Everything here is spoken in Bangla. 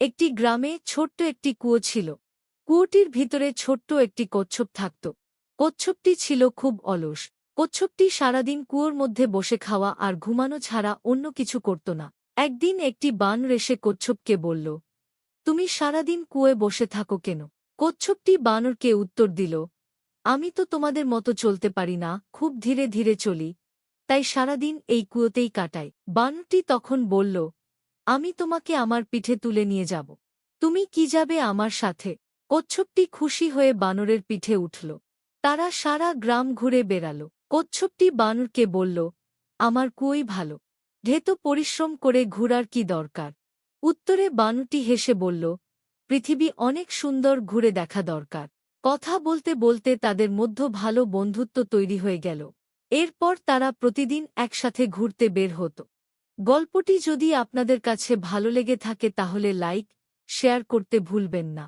একটি গ্রামে ছোট্ট একটি কুয়ো ছিল। কুয়োটির ভিতরে ছোট্ট একটি কচ্ছপ থাকত। কচ্ছপটি ছিল খুব অলস। কচ্ছপটি সারাদিন কুয়োর মধ্যে বসে খাওয়া আর ঘুমানো ছাড়া অন্য কিছু করত না। একদিন একটি বানর এসে কচ্ছপকে বলল, তুমি সারাদিন কুয়োয় বসে থাকো কেন? কচ্ছপটি বানরকে উত্তর দিল, আমি তো তোমাদের মতো চলতে পারি না, খুব ধীরে ধীরে চলি। তাই সারাদিন এই কুয়োতেই কাটাই। বানরটি তখন বলল আমি তোমাকে আমার পিঠে তুলে নিয়ে যাব। তুমি কি যাবে আমার সাথে? কচ্ছপটি খুশি হয়ে বানরের পিঠে উঠল। তারা সারা গ্রাম ঘুরে বেড়াল। কচ্ছপটি বানরকে বলল, আমার কুয়োই ভালো। ঢেতো পরিশ্রম করে ঘুরার কি দরকার? উত্তরে বানুটি হেসে বলল, পৃথিবী অনেক সুন্দর ঘুরে দেখা দরকার। কথা বলতে বলতে তাদের মধ্য ভালো বন্ধুত্ব তৈরি হয়ে গেল। এরপর তারা প্রতিদিন একসাথে ঘুরতে বের হতো। গল্পটি যদি আপনাদের কাছে ভালো লেগে থাকে তাহলে লাইক শেয়ার করতে ভুলবেন না।